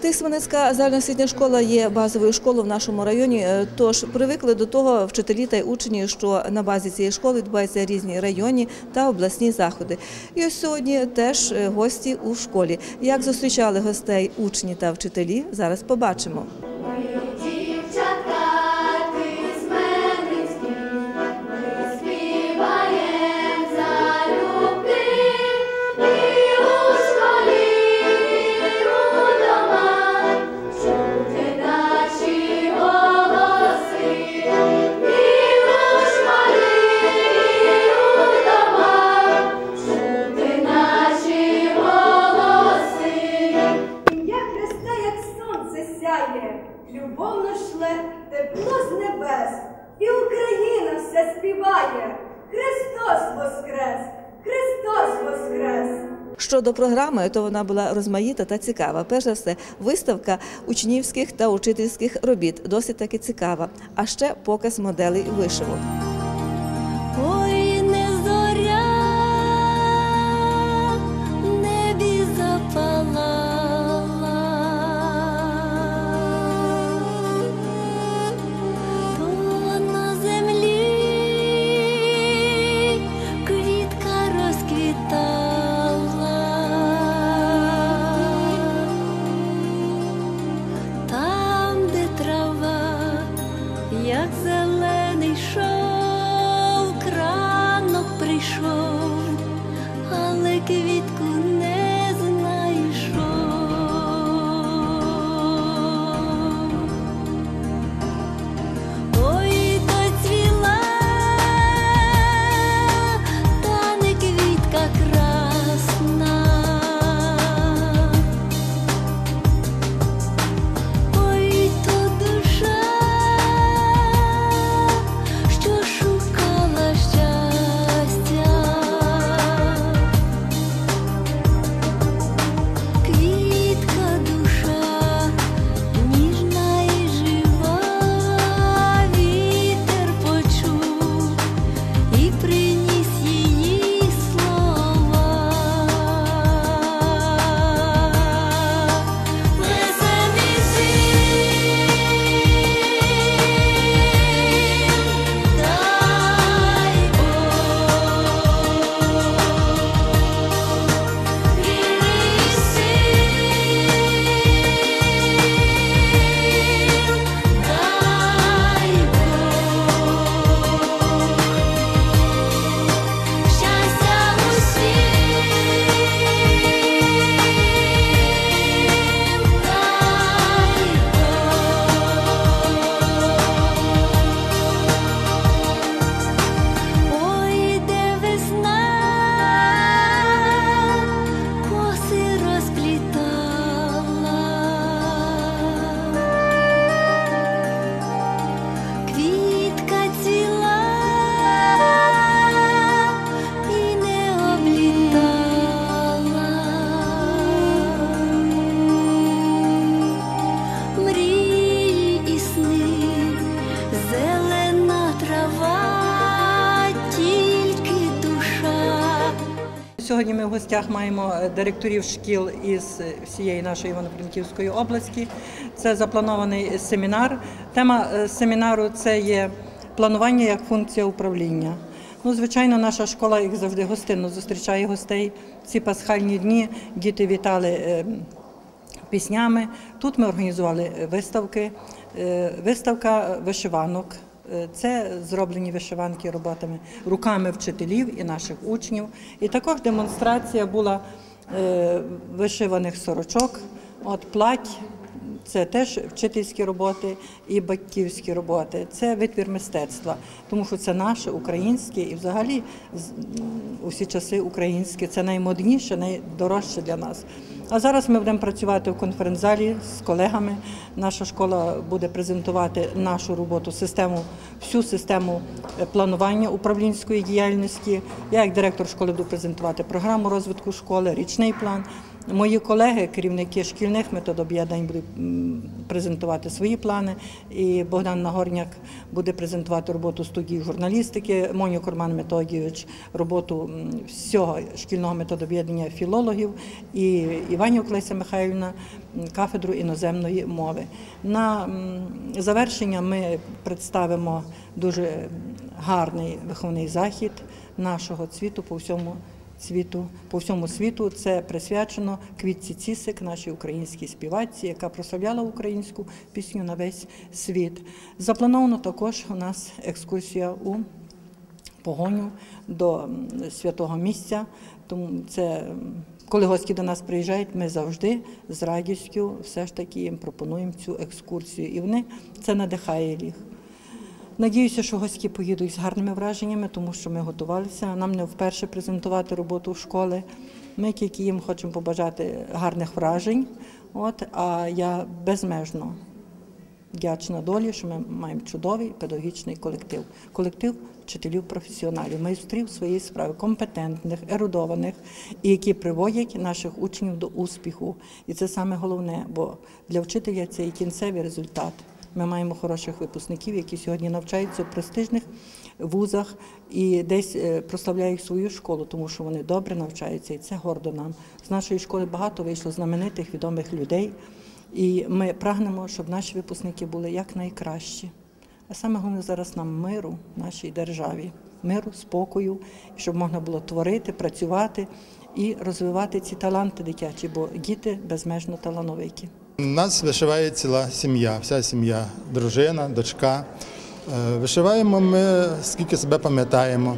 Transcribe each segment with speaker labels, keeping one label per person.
Speaker 1: Тисменецька загальноосвітня школа є базовою школою в нашому районі. е, Тож привикли до того вчителі та учні, що на базі цієї школи відбуваються різні районні та обласні заходи. І ось сьогодні теж е, гості у школі. Як зустрічали гостей учні та вчителі, зараз побачимо.
Speaker 2: І
Speaker 3: Україна все співає. Христос воскрес! Христос воскрес!
Speaker 1: Щодо програми, то вона була розмаїта та цікава. Перш за все, виставка учнівських та учительських робіт досить таки цікава. А ще показ моделей вишивок.
Speaker 2: Але квітку
Speaker 4: Сьогодні ми в гостях маємо е, директорів шкіл із е, всієї нашої Івано-Франківської області. Це запланований семінар. Тема е, семінару це є планування як функція управління. Ну, звичайно, наша школа, як завжди, гостинно зустрічає гостей. Ці пасхальні дні діти вітали піснями. Тут ми організували виставки. Виставка вишиванок. Е, Це зроблені вишиванки роботами руками вчителів і наших учнів. І також демонстрація була е, вишиваних сорочок, от плать. Це теж вчительські роботи і батьківські роботи. Це витвір мистецтва, тому що це наше українське і взагалі усі часи українське. Це наймодніше, найдорожче для нас. А зараз ми будемо працювати в конференц-залі з колегами. Наша школа буде презентувати нашу роботу, систему, всю систему е, планування управлінської діяльності. Я як директор школи буду презентувати програму розвитку школи, річний план. Мої колеги, керівники шкільних методоб'єднань, будуть презентувати свої плани. І Богдан Нагорняк буде презентувати роботу студії журналістики, Моню Курман Методійович роботу всього шкільного методоб'єднання філологів і Іванюк Леся Михайлівна кафедру іноземної мови. На завершення ми представимо дуже гарний виховний захід нашого цвіту по всьому світу. По всьому світу це присвячено Квітці Цісик, нашій українській співачці, яка прославляла українську пісню на весь світ. Заплановано також у нас екскурсія у погоню до святого місця. Тому це коли гості до нас приїжджають, ми завжди з радістю все ж таки їм пропонуємо цю екскурсію. І вони це надихає їх. Надіюся, що гості поїдуть з гарними враженнями, тому що ми готувалися. Нам не вперше презентувати роботу школи. Ми тільки їм хочемо побажати гарних вражень. От, а я безмежно вдячна долі, що ми маємо чудовий педагогічний колектив. Колектив вчителів-професіоналів, майстрів своєї справи, компетентних, ерудованих, і які приводять наших учнів до успіху. І це саме головне, бо для вчителя це і кінцевий результат. Ми маємо хороших випускників, які сьогодні навчаються в престижних вузах і десь е, прославляють свою школу, тому що вони добре навчаються, і це гордо нам. З нашої школи багато вийшло знаменитих відомих людей. І ми прагнемо, щоб наші випускники були якнайкращі. А саме головне зараз нам миру в нашій державі, миру, спокою, щоб можна було творити, працювати і розвивати ці таланти дитячі, бо діти безмежно талановиті.
Speaker 5: Нас вишиває ціла сім'я, вся сім'я, дружина, дочка. Е, Вишиваємо ми, скільки себе пам'ятаємо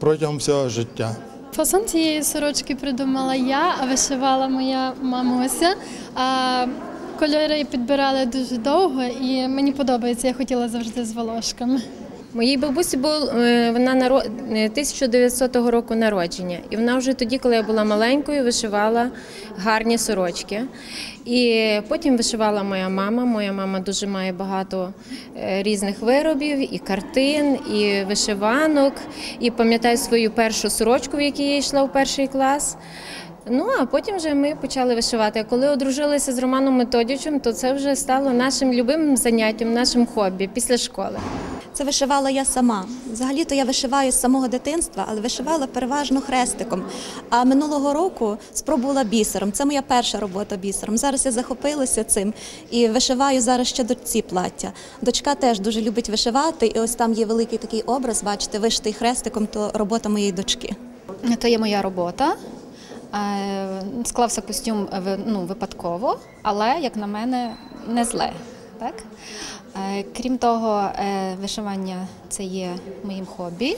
Speaker 5: протягом всього життя.
Speaker 6: Фасон цієї сорочки придумала я, а вишивала моя мамуся. А кольори підбирали дуже довго і мені подобається, я хотіла завжди з волошками.
Speaker 7: Моїй бабусі був е, вона наро- е, 1900 року народження, і вона вже тоді, коли я була маленькою, вишивала гарні сорочки. І потім вишивала моя мама. Моя мама дуже має багато е, різних виробів, і картин, і вишиванок. І пам'ятаю свою першу сорочку, в якій я йшла в перший клас. Ну а потім вже ми почали вишивати. Коли одружилися з Романом Методічем, то це вже стало нашим любимим заняттям, нашим хобі після школи.
Speaker 8: Це вишивала я сама. Взагалі-то я вишиваю з самого дитинства, але вишивала переважно хрестиком. А минулого року спробувала бісером. Це моя перша робота бісером. Зараз я захопилася цим і вишиваю зараз ще дочці плаття. Дочка теж дуже любить вишивати, і ось там є великий такий образ, бачите, вишитий хрестиком, то робота моєї дочки.
Speaker 9: То є моя робота. Е, Склався костюм е, ну, випадково, але, як на мене, не зле. Так? Е, Крім того, е, вишивання це є моїм хобі.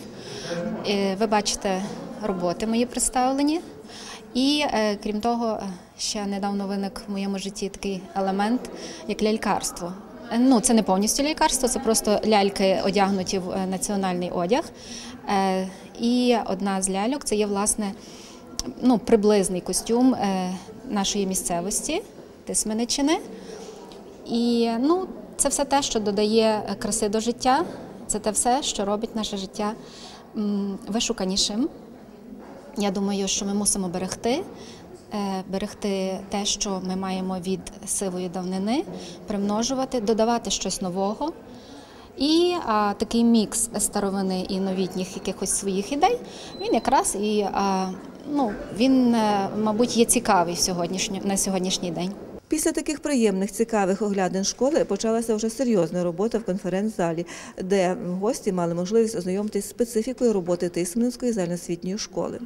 Speaker 9: Е, Ви бачите роботи мої представлені. І крім того, ще недавно виник в моєму житті такий елемент, як лялькарство. Ну, це не повністю лялькарство, це просто ляльки одягнуті в національний одяг. І одна з ляльок це є власне ну, приблизний костюм нашої місцевості Тисменичини. І ну, це все те, що додає краси до життя. Це те все, що робить наше життя вишуканішим. Я думаю, що ми мусимо берегти, е, берегти те, що ми маємо від сивої давнини, примножувати, додавати щось нового. І а, такий мікс старовини і новітніх якихось своїх ідей, він якраз і а, ну, він, е, мабуть, є цікавий сьогоднішньо, на сьогоднішній день.
Speaker 1: Після таких приємних, цікавих оглядин школи почалася вже серйозна робота в конференц-залі, де гості мали можливість ознайомитись з специфікою роботи Тисменської загальноосвітньої школи.